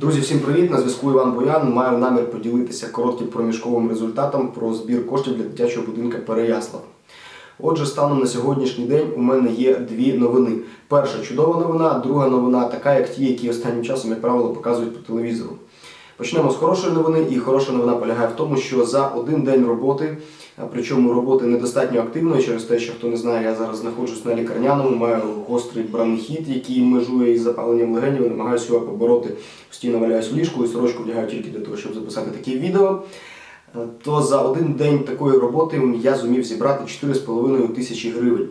Друзі, всім привіт! На зв'язку Іван Боян. Маю намір поділитися коротким проміжковим результатом про збір коштів для дитячого будинка Переяслав. Отже, станом на сьогоднішній день у мене є дві новини. Перша чудова новина, друга новина така, як ті, які останнім часом, як правило, показують по телевізору. Почнемо з хорошої новини, і хороша новина полягає в тому, що за один день роботи, причому роботи недостатньо активної, через те, що хто не знає, я зараз знаходжусь на лікарняному, маю гострий бронхіт, який межує із запаленням легенів, і намагаюся його побороти. Постійно валяюсь в ліжку і сорочку вдягаю тільки для того, щоб записати такі відео. Е, То за один день такої роботи я зумів зібрати 4,5 тисячі гривень.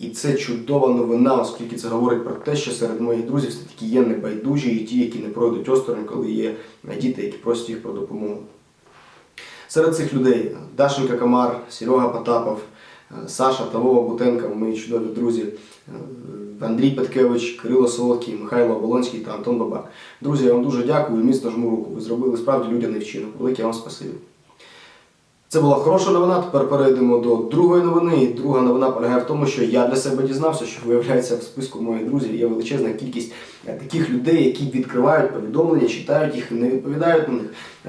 І це чудова новина, оскільки це говорить про те, що серед моїх друзів все-таки є небайдужі і ті, які не пройдуть осторонь, коли є діти, які просять їх про допомогу. Серед цих людей Дашенька Камар, Серега Потапов, е, Саша та Вова Бутенка, мої чудові друзі, е, Андрій Петкевич, Кирило Солодкий, Михайло Оболонський та Антон Бабак. Друзі, я вам дуже дякую, міцно жму руку. Ви зробили справді людяний вчинок. Велике вам спасибі. Це була хороша новина. Тепер перейдемо до другої новини. І друга новина полягає в тому, що я для себе дізнався, що виявляється в списку моїх друзів є величезна кількість е, таких людей, які відкривають повідомлення, читають їх і не відповідають на них.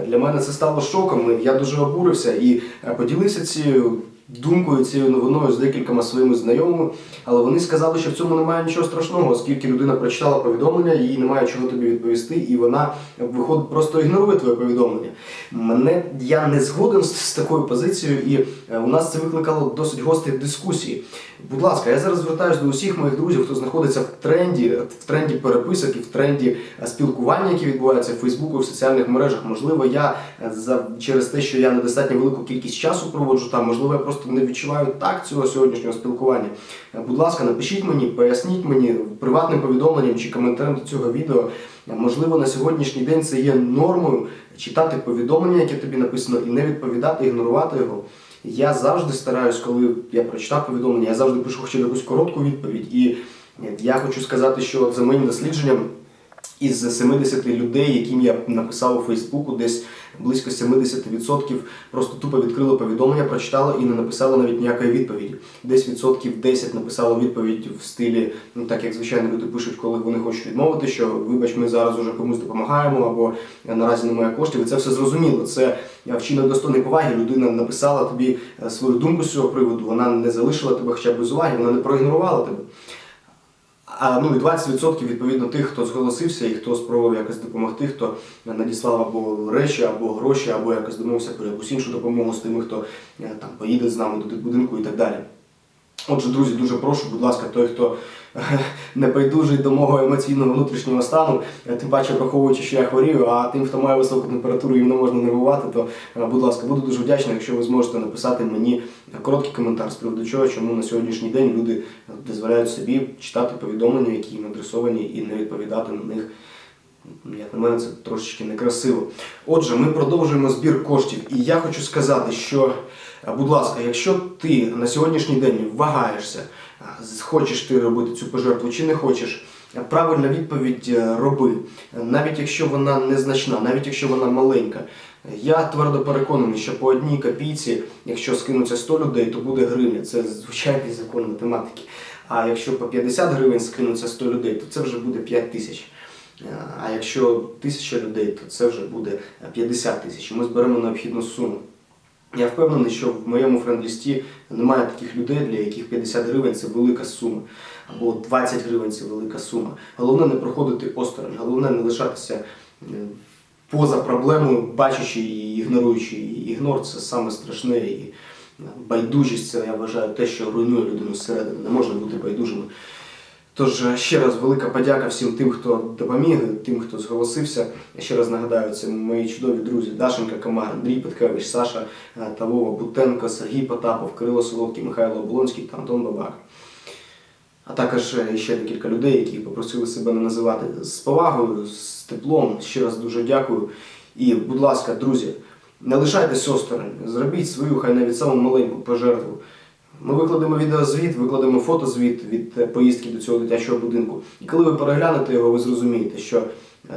Для мене це стало шоком. Я дуже обурився і е, поділився цією думкою, цією новиною з декількома своїми знайомими. Але вони сказали, що в цьому немає нічого страшного, оскільки людина прочитала повідомлення, їй немає чого тобі відповісти, і вона виходить просто ігнорує твоє повідомлення. Мене я не згоден з, такою позицією, і е, у нас це викликало досить гострі дискусії. Будь ласка, я зараз звертаюся до усіх моїх друзів, хто знаходиться в тренді, в тренді переписок і в тренді е, спілкування, які відбуваються в Фейсбуку в соціальних мережах. Можливо, я е, за через те, що я недостатньо велику кількість часу проводжу там, можливо, я просто не відчуваю так цього сьогоднішнього спілкування. Е, Будь ласка, напишіть мені, поясніть мені приватним повідомленням чи коментарем до цього відео. Е, Можливо, на сьогоднішній день це є нормою читати повідомлення, яке тобі написано, і не відповідати, ігнорувати його. Я завжди стараюсь, коли я прочитав повідомлення, я завжди пишу хоча б якусь коротку відповідь. І е, я хочу сказати, що за моїм дослідженням, із 70 людей, яким я написав у Фейсбуку, десь близько 70% просто тупо відкрили повідомлення, прочитало і не написало навіть ніякої відповіді. Десь відсотків 10 написало відповідь в стилі, ну так як звичайно люди пишуть, коли вони хочуть відмовити, що вибач, ми зараз уже комусь допомагаємо, або наразі немає коштів. І це все зрозуміло. Це вчинок достойної поваги. Людина написала тобі е, свою думку з цього приводу, вона не залишила тебе хоча б без уваги, вона не проігнорувала тебе. А ну і 20% відповідно тих, хто зголосився і хто спробував якось допомогти, хто надіслав або речі, або гроші, або якось домовився про якусь іншу допомогу з тими, хто е, там поїде з нами до будинку і так далі. Отже, друзі, дуже прошу, будь ласка, той, хто е, не байдужий до мого емоційного внутрішнього стану, е, тим паче враховуючи, що я хворію, а тим, хто має високу температуру, їм не можна нервувати, то, е, будь ласка, буду дуже вдячний, якщо ви зможете написати мені короткий коментар з приводу чого, чому на сьогоднішній день люди дозволяють собі читати повідомлення, які їм адресовані, і не відповідати на них. Як на мене, це трошечки некрасиво. Отже, ми продовжуємо збір коштів. І я хочу сказати, що, е, будь ласка, якщо ти на сьогоднішній день вагаєшся, е, хочеш ти робити цю пожертву чи не хочеш, е, правильна відповідь роби. Навіть якщо вона незначна, навіть якщо вона маленька. Я твердо переконаний, що по одній копійці, якщо скинуться 100 людей, то буде гривня. Це звичайний закон математики. А якщо по 50 гривень скинуться 100 людей, то це вже буде 5 тисяч. А якщо тисяча людей, то це вже буде 50 тисяч. Ми зберемо необхідну суму. Я впевнений, що в моєму френдлісті немає таких людей, для яких 50 гривень це велика сума, або 20 гривень це велика сума. Головне не проходити осторонь, головне не лишатися е, поза проблемою, бачачи і ігноруючи її. Ігнор це саме страшне і е, байдужість це я вважаю те, що руйнує людину зсередини. Не можна бути байдужими. Тож е, ще раз велика подяка всім тим, хто допоміг, тим, хто зголосився. Я ще раз нагадаю, це мої чудові друзі Дашенька Комар, Андрій Петкевич, Саша е, Тавова, Бутенко, Сергій Потапов, Кирило Солодкий, Михайло Оболонський та Антон Бабак. А також е, ще декілька людей, які попросили себе не називати з повагою, з теплом. Ще раз дуже дякую. І, будь ласка, друзі, не лишайтесь осторонь, зробіть свою, хай навіть саму маленьку пожертву. Ми викладемо відеозвіт, викладемо фотозвіт від е, поїздки до цього дитячого будинку. І коли ви переглянете його, ви зрозумієте, що е,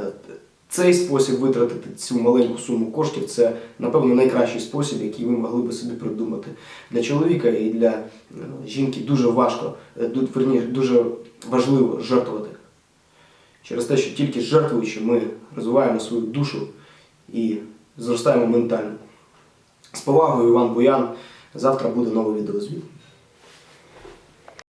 цей спосіб витратити цю маленьку суму коштів це, напевно, найкращий спосіб, який ви могли би собі придумати. Для чоловіка і для е, жінки дуже важко, дуже важливо жертвувати. через те, що тільки жертвуючи, ми розвиваємо свою душу і зростаємо ментально. З повагою, Іван Буян. Завтра буде новий відеозвіт.